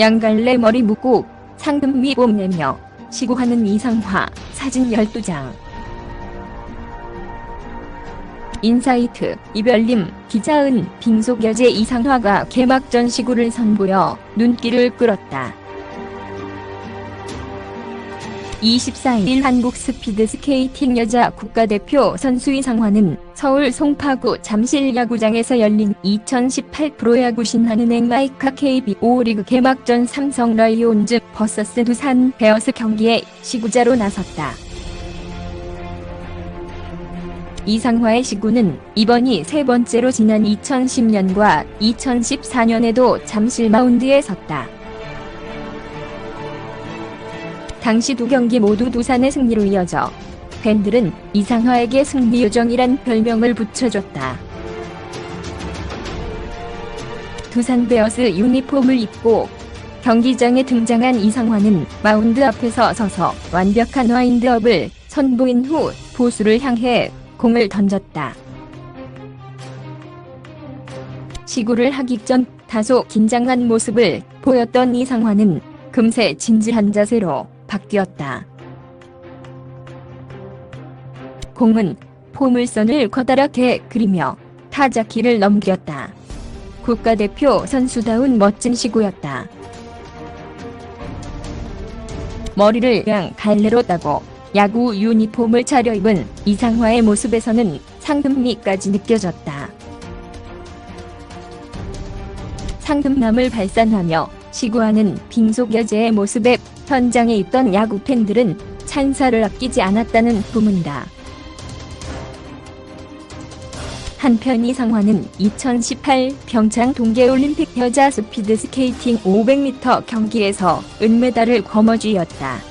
양갈래 머리 묶고 상금 위 뽐내며 시구하는 이상화 사진 12장 인사이트 이별님 기자은 빙속 여제 이상화가 개막전 시구를 선보여 눈길을 끌었다. 24일 한국 스피드 스케이팅 여자 국가대표 선수 이상화는 서울 송파구 잠실 야구장에서 열린 2018 프로야구 신한은행 마이카 KBO 리그 개막전 삼성 라이온즈 버서스 두산 베어스 경기에 시구자로 나섰다. 이상화의 시구는 이번이 세 번째로 지난 2010년과 2014년에도 잠실 마운드에 섰다. 당시 두 경기 모두 두산의 승리로 이어져 팬들은 이상화에게 승리 요정이란 별명을 붙여줬다. 두산 베어스 유니폼을 입고 경기장에 등장한 이상화는 마운드 앞에서 서서 완벽한 와인드업을 선보인 후 보수를 향해 공을 던졌다. 시구를 하기 전 다소 긴장한 모습을 보였던 이상화는 금세 진지한 자세로 바뀌었다. 공은 포물선을 커다랗게 그리며 타자 키를 넘겼다. 국가대표 선수다운 멋진 시구였다. 머리를 양 갈래로 따고 야구 유니폼을 차려입은 이상화의 모습에서는 상금리까지 느껴졌다. 상금남을 발산하며 시구하는 빙속 여제의 모습에 현장에 있던 야구 팬들은 찬사를 아끼지 않았다는 부문다. 한편 이 상화는 2018 평창 동계올림픽 여자 스피드 스케이팅 500m 경기에서 은메달을 거머쥐었다.